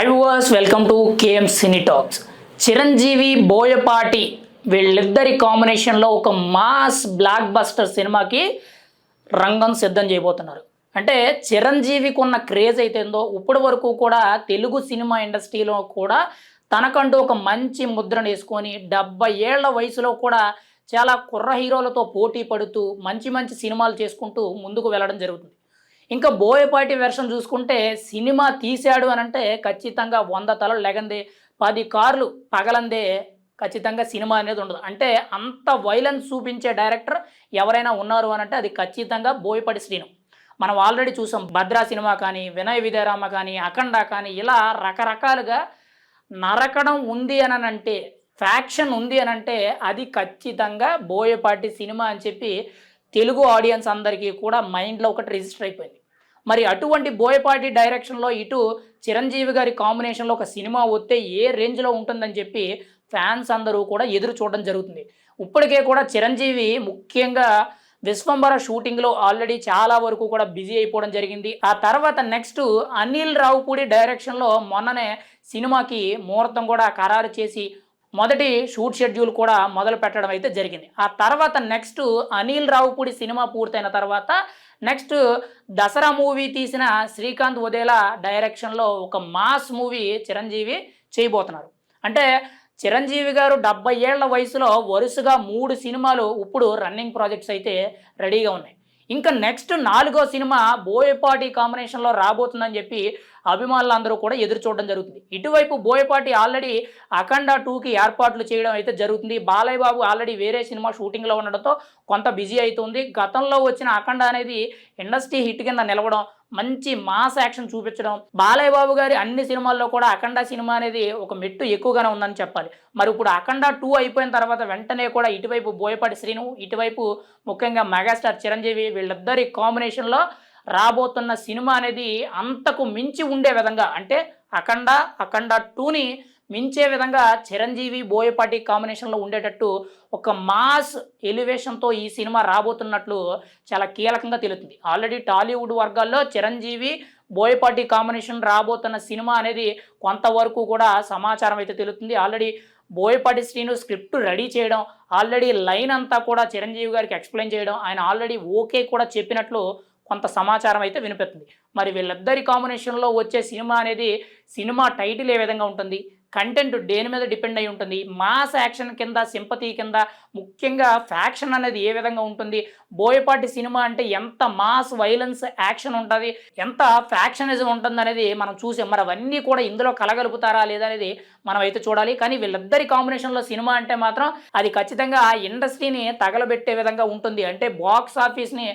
Hi viewers welcome to KM cine talks Chiranjeevi Boyapati వీళ్ళిద్దరి కాంబినేషన్లో ఒక మాస్ బ్లాక్ బస్టర్ సినిమాకి రంగం సిద్ధం చేయబోతున్నారు. అంటే చిరంజీవికి ఉన్న క్రేజ్ అయితేందో ఇప్పటి వరకు కూడా తెలుగు సినిమా ఇండస్ట్రీలో కూడా తనకంటూ ఒక మంచి ముద్రను వేసుకొని డెబ్బై ఏళ్ళ వయసులో కూడా చాలా కుర్ర హీరోలతో పోటీ పడుతూ మంచి మంచి సినిమాలు చేసుకుంటూ ముందుకు వెళ్ళడం జరుగుతుంది. ఇంకా బోయపాటి వెర్షన్ చూసుకుంటే సినిమా తీశాడు అని అంటే ఖచ్చితంగా వంద తలలు లెగందే పది కార్లు పగలందే ఖచ్చితంగా సినిమా అనేది ఉండదు. అంటే అంత వైలెన్స్ చూపించే డైరెక్టర్ ఎవరైనా ఉన్నారు అని అంటే అది ఖచ్చితంగా బోయపాటి శ్రీను. మనం ఆల్రెడీ చూసాం భద్రా సినిమా కానీ వినయ విజయరామ కానీ అఖండ కానీ ఇలా రకరకాలుగా నరకడం ఉంది అని అంటే ఫ్యాక్షన్ ఉంది అని అంటే అది ఖచ్చితంగా బోయపాటి సినిమా అని చెప్పి తెలుగు ఆడియన్స్ అందరికీ కూడా మైండ్లో ఒకటి రిజిస్టర్ అయిపోయింది. మరి అటువంటి బోయపాటి డైరెక్షన్లో ఇటు చిరంజీవి గారి కాంబినేషన్లో ఒక సినిమా వస్తే ఏ రేంజ్లో ఉంటుందని చెప్పి ఫ్యాన్స్ అందరూ కూడా ఎదురు చూడడం జరుగుతుంది. ఇప్పటికే కూడా చిరంజీవి ముఖ్యంగా విశ్వంబర షూటింగ్లో ఆల్రెడీ చాలా వరకు కూడా బిజీ అయిపోవడం జరిగింది. ఆ తర్వాత నెక్స్ట్ అనిల్ రావుపూడి డైరెక్షన్లో మొన్ననే సినిమాకి ముహూర్తం కూడా ఖరారు చేసి మొదటి షూట్ షెడ్యూల్ కూడా మొదలు పెట్టడం అయితే జరిగింది. ఆ తర్వాత నెక్స్ట్ అనిల్ రావుపూడి సినిమా పూర్తయిన తర్వాత నెక్స్ట్ దసరా మూవీ తీసిన శ్రీకాంత్ వదేలా డైరెక్షన్లో ఒక మాస్ మూవీ చిరంజీవి చేయబోతున్నారు. అంటే చిరంజీవి గారు డెబ్బై ఏళ్ళ వయసులో వరుసగా మూడు సినిమాలు ఇప్పుడు రన్నింగ్ ప్రాజెక్ట్స్ అయితే రెడీగా ఉన్నాయి. ఇంకా నెక్స్ట్ నాలుగో సినిమా బోయపాటి కాంబినేషన్లో రాబోతుందని చెప్పి అభిమానులందరూ కూడా ఎదురు చూడడం జరుగుతుంది. ఇటువైపు బోయపాటి ఆల్రెడీ అఖండ టూకి ఏర్పాట్లు చేయడం అయితే జరుగుతుంది. బాలయ్య బాబు ఆల్రెడీ వేరే సినిమా షూటింగ్లో ఉండడంతో కొంత బిజీ అవుతుంది. గతంలో వచ్చిన అఖండ అనేది ఇండస్ట్రీ హిట్ కింద నిలవడం మంచి మాస్ యాక్షన్ చూపించడం. బాలయ్య బాబు గారి అన్ని సినిమాల్లో కూడా అఖండ సినిమా అనేది ఒక మెట్టు ఎక్కువగానే ఉందని చెప్పాలి. మరి ఇప్పుడు అఖండ టూ అయిపోయిన తర్వాత వెంటనే కూడా ఇటువైపు బోయపాటి శ్రీను ఇటువైపు ముఖ్యంగా మెగాస్టార్ చిరంజీవి వీళ్ళిద్దరి కాంబినేషన్లో రాబోతున్న సినిమా అనేది అంతకు మించి ఉండే విధంగా అంటే అఖండ అఖండ టూని మించే విధంగా చిరంజీవి బోయపాటి కాంబినేషన్లో ఉండేటట్టు ఒక మాస్ ఎలివేషన్తో ఈ సినిమా రాబోతున్నట్లు చాలా కీలకంగా తెలుస్తుంది. ఆల్రెడీ టాలీవుడ్ వర్గాల్లో చిరంజీవి బోయపాటి కాంబినేషన్ రాబోతున్న సినిమా అనేది కొంతవరకు కూడా సమాచారం అయితే తెలుస్తుంది. Already Boyapati Srinu script ready చేయడం ఆల్రెడీ లైన్ అంతా కూడా చిరంజీవి గారికి ఎక్స్ప్లెయిన్ చేయడం ఆయన ఆల్రెడీ ఓకే కూడా చెప్పినట్లు కొంత సమాచారం అయితే వినిపిస్తుంది. మరి వీళ్ళిద్దరి కాంబినేషన్లో వచ్చే సినిమా అనేది సినిమా టైటిల్ ఏ విధంగా ఉంటుంది? కంటెంట్ దేని మీద డిపెండ్ అయి ఉంటుంది? మాస్ యాక్షన్ కింద సింపతి కింద ముఖ్యంగా ఫ్యాక్షన్ అనేది ఏ విధంగా ఉంటుంది? బోయపాటి సినిమా అంటే ఎంత మాస్ వైలెన్స్ యాక్షన్ ఉంటుంది? ఎంత ఫ్యాక్షనిజం ఉంటుంది అనేది మనం చూసాం మరి అవన్నీ కూడా ఇందులో కలగలుపుతారా లేదా అనేది మనం అయితే చూడాలి. కానీ వీళ్ళిద్దరి కాంబినేషన్లో సినిమా అంటే మాత్రం అది ఖచ్చితంగా ఇండస్ట్రీని తగలబెట్టే విధంగా ఉంటుంది. అంటే బాక్స్ ఆఫీస్ని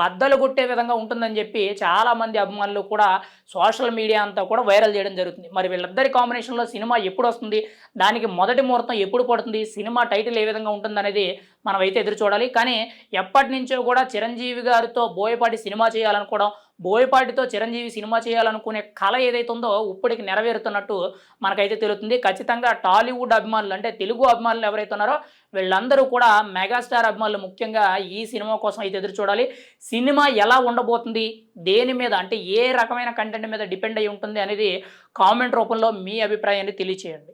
బద్దలు కొట్టే విధంగా ఉంటుందని చెప్పి చాలామంది అభిమానులు కూడా సోషల్ మీడియా అంతా కూడా వైరల్ చేయడం జరుగుతుంది. మరి వీళ్ళిద్దరి కాంబినేషన్లో సినిమా ఎప్పుడు వస్తుంది? దానికి మొదటి ముహూర్తం ఎప్పుడు పడుతుంది? సినిమా టైటిల్ ఏ విధంగా ఉంటుందనేది అనేది మనమైతే ఎదురు చూడాలి. కానీ ఎప్పటి నుంచో కూడా చిరంజీవి గారితో బోయపాటి సినిమా చేయాలనుకోవడం బోయపాటితో చిరంజీవి సినిమా చేయాలనుకునే కళ ఏదైతే ఉందో ఇప్పటికి నెరవేరుతున్నట్టు మనకైతే తెలుస్తుంది ఖచ్చితంగా టాలీవుడ్ అభిమానులు అంటే తెలుగు అభిమానులు ఎవరైతే ఉన్నారో వీళ్ళందరూ కూడా మెగాస్టార్ అభిమానులు ముఖ్యంగా ఈ సినిమా కోసం అయితే ఎదురు చూడాలి. సినిమా ఎలా ఉండబోతుంది దేని మీద అంటే ఏ రకమైన కంటెంట్ మీద డిపెండ్ అయి ఉంటుంది అనేది కామెంట్ రూపంలో మీ అభిప్రాయాన్ని తెలియచేయండి.